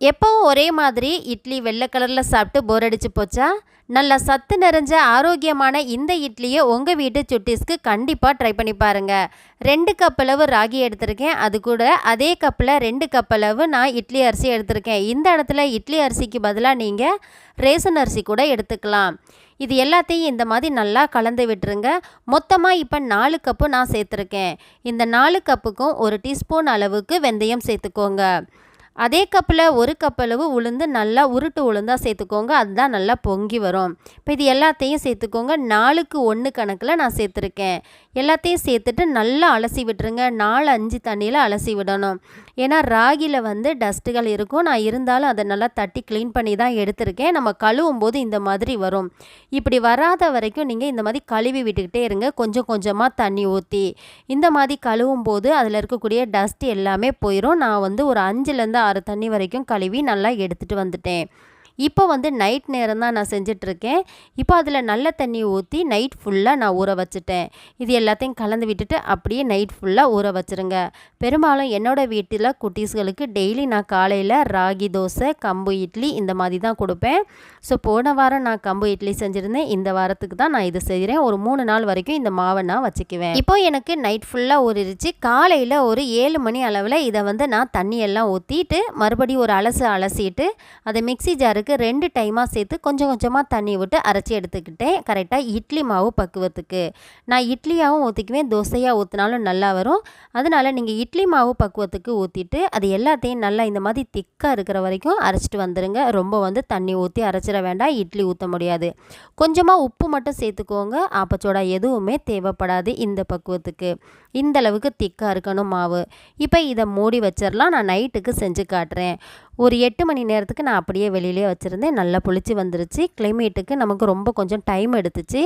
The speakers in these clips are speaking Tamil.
எப்போவும் ஒரே மாதிரி இட்லி வெள்ளை கலரில் சாப்பிட்டு போர் அடிச்சு போச்சா? நல்லா சத்து நிறைஞ்ச ஆரோக்கியமான இந்த இட்லியை உங்கள் வீட்டு சுட்டிஸ்க்கு கண்டிப்பாக ட்ரை பண்ணி பாருங்கள் ரெண்டு கப் அளவு ராகி எடுத்திருக்கேன். அது கூட அதே கப்பில் ரெண்டு கப் அளவு நான் இட்லி அரிசி எடுத்திருக்கேன். இந்த இடத்துல இட்லி அரிசிக்கு பதிலாக நீங்கள் ரேசன் அரிசி கூட எடுத்துக்கலாம். இது எல்லாத்தையும் இந்த மாதிரி நல்லா கலந்து விட்டுருங்க. மொத்தமாக இப்போ நாலு கப்பு நான் சேர்த்துருக்கேன். இந்த நாலு கப்புக்கும் ஒரு டீஸ்பூன் அளவுக்கு வெந்தயம் சேர்த்துக்கோங்க. அதே கப்பில் ஒரு கப் அளவு உளுந்து நல்லா உருட்டு உளுந்தாக சேர்த்துக்கோங்க. அதுதான் நல்லா பொங்கி வரும். இப்போ இது எல்லாத்தையும் சேர்த்துக்கோங்க. நாலுக்கு ஒன்று கணக்கில் நான் சேர்த்துருக்கேன். எல்லாத்தையும் சேர்த்துட்டு நல்லா அலசி விட்டுருங்க. நாலு அஞ்சு தண்ணியில் அலசி விடணும். ஏன்னா ராகியில் வந்து டஸ்ட்டுகள் இருக்கும். நான் இருந்தாலும் அதை நல்லா தட்டி க்ளீன் பண்ணி தான் எடுத்திருக்கேன். நம்ம கழுவும் போது இந்த மாதிரி வரும். இப்படி வராத வரைக்கும் நீங்கள் இந்த மாதிரி கழுவி விட்டுக்கிட்டே இருங்க. கொஞ்சம் கொஞ்சமாக தண்ணி ஊற்றி இந்த மாதிரி கழுவும் போது அதில் இருக்கக்கூடிய டஸ்ட் எல்லாமே போயிடும் நான் வந்து ஒரு அஞ்சுலேருந்து ஆறு தண்ணி வரைக்கும் கழுவி நல்லா எடுத்துகிட்டு வந்துட்டேன். இப்போ வந்து நைட் நேரம் தான் நான் செஞ்சிட்ருக்கேன். இப்போ அதில் நல்ல தண்ணி ஊற்றி நைட் ஃபுல்லாக நான் ஊற வச்சுட்டேன். இது எல்லாத்தையும் கலந்து விட்டுட்டு அப்படியே நைட் ஃபுல்லாக ஊற வச்சுருங்க. பெரும்பாலும் என்னோடய வீட்டில் குட்டீஸ்களுக்கு டெய்லி நான் காலையில் ராகி தோசை கம்பு இட்லி இந்த மாதிரி தான் கொடுப்பேன். ஸோ போன வாரம் நான் கம்பு இட்லி செஞ்சுருந்தேன். இந்த வாரத்துக்கு தான் நான் இது செய்கிறேன். ஒரு மூணு நாள் வரைக்கும் இந்த மாவை நான் வச்சுக்குவேன். இப்போ எனக்கு நைட் ஃபுல்லாக ஊறிடுச்சு. காலையில் ஒரு ஏழு மணி அளவில் இதை வந்து நான் தண்ணியெல்லாம் ஊற்றிட்டு மறுபடியும் ஒரு அலசு அலசிட்டு அதை மிக்சி ஜாருக்கு அதுக்கு ரெண்டு டைமாக சேர்த்து கொஞ்சம் கொஞ்சமாக தண்ணி விட்டு அரைச்சி எடுத்துக்கிட்டேன். கரெக்டாக இட்லி மாவு பக்குவத்துக்கு. நான் இட்லியாகவும் ஊற்றிக்குவேன் தோசையாக ஊற்றினாலும் நல்லா வரும். அதனால் நீங்கள் இட்லி மாவு பக்குவத்துக்கு ஊற்றிட்டு அது எல்லாத்தையும் நல்லா இந்த மாதிரி திக்காக இருக்கிற வரைக்கும் அரைச்சிட்டு வந்துடுங்க ரொம்ப வந்து தண்ணி ஊற்றி அரைச்சிட வேண்டாம். இட்லி ஊற்ற முடியாது. கொஞ்சமாக உப்பு மட்டும் சேர்த்துக்கோங்க. ஆப்பச்சோடா எதுவுமே தேவைப்படாது இந்த பக்குவத்துக்கு. இந்த அளவுக்கு திக்காக இருக்கணும் மாவு. இப்போ இதை மூடி வச்சிடலாம் நான் நைட்டுக்கு செஞ்சு காட்டுறேன். ஒரு எட்டு மணி நேரத்துக்கு நான் அப்படியே வெளியிலே வச்சுருந்தேன். நல்லா புளிச்சு வந்துருச்சு. கிளைமேட்டுக்கு நமக்கு ரொம்ப கொஞ்சம் டைம் எடுத்துச்சு.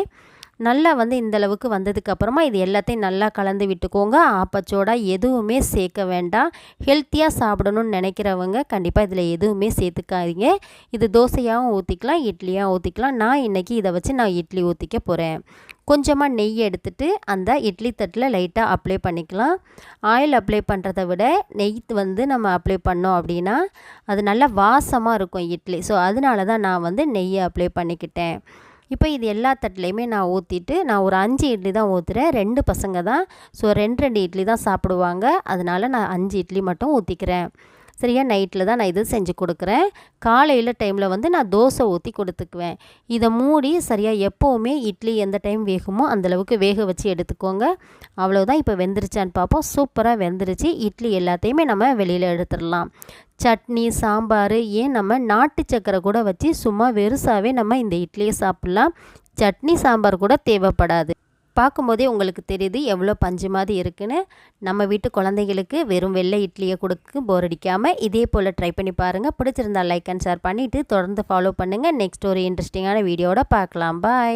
நல்லா வந்து இந்த அளவுக்கு வந்ததுக்கப்புறமா இது எல்லாத்தையும் நல்லா கலந்து விட்டுக்கோங்க. ஆப்பச்சோடா எதுவுமே சேர்க்க வேண்டாம். ஹெல்த்தியாக சாப்பிடணும்னு நினைக்கிறவங்க கண்டிப்பாக இதில் எதுவுமே சேர்த்துக்காதீங்க. இது தோசையாகவும் ஊற்றிக்கலாம் இட்லியாக ஊற்றிக்கலாம் நான் இன்றைக்கி இதை வச்சு நான் இட்லி ஊற்றிக்க போகிறேன் கொஞ்சமாக நெய் எடுத்துட்டு அந்த இட்லி தட்டில் லைட்டாக அப்ளை பண்ணிக்கலாம். ஆயில் அப்ளை பண்ணுறத விட நெய் வந்து நம்ம அப்ளை பண்ணோம் அப்படின்னா அது நல்லா வாசமாக இருக்கும் இட்லி. ஸோ அதனால தான் நான் வந்து நெய்யை அப்ளை பண்ணிக்கிட்டேன். இப்போ இது எல்லா தட்டிலையுமே நான் ஊற்றிட்டு நான் ஒரு அஞ்சு இட்லி தான் ஊற்றுறேன் ரெண்டு பசங்க தான். ஸோ ரெண்டு ரெண்டு இட்லி தான் சாப்பிடுவாங்க. அதனால் நான் அஞ்சு இட்லி மட்டும் ஊற்றிக்கிறேன் சரியா? நைட்டில் தான் நான் இது செஞ்சு கொடுக்குறேன். காலையில் டைமில் வந்து நான் தோசை ஊற்றி கொடுத்துக்குவேன். இதை மூடி சரியாக எப்போவுமே இட்லி எந்த டைம் வேகுமோ அந்தளவுக்கு வேக வச்சு எடுத்துக்கோங்க. அவ்வளோதான் இப்போ வெந்துருச்சான்னு பார்ப்போம். சூப்பராக வெந்துருச்சு. இட்லி எல்லாத்தையுமே நம்ம வெளியில் எடுத்துடலாம். சட்னி சாம்பார் ஏன் நம்ம நாட்டு சக்கரை கூட வச்சு சும்மா வெறுசாகவே நம்ம இந்த இட்லியை சாப்பிட்லாம். சட்னி சாம்பார் கூட தேவைப்படாது. பார்க்கும்போதே உங்களுக்கு தெரியுது எவ்வளோ பஞ்சு மாதிரி இருக்குன்னு. நம்ம வீட்டு குழந்தைங்களுக்கு வெறும் வெள்ளை இட்லியை கொடுக்க போர் அடிக்காமல் இதே போல் ட்ரை பண்ணி பாருங்கள் பிடிச்சிருந்தா லைக் அண்ட் ஷேர் பண்ணிவிட்டு தொடர்ந்து ஃபாலோ பண்ணுங்கள் நெக்ஸ்ட் ஒரு இன்ட்ரெஸ்டிங்கான வீடியோட பார்க்கலாம். பாய்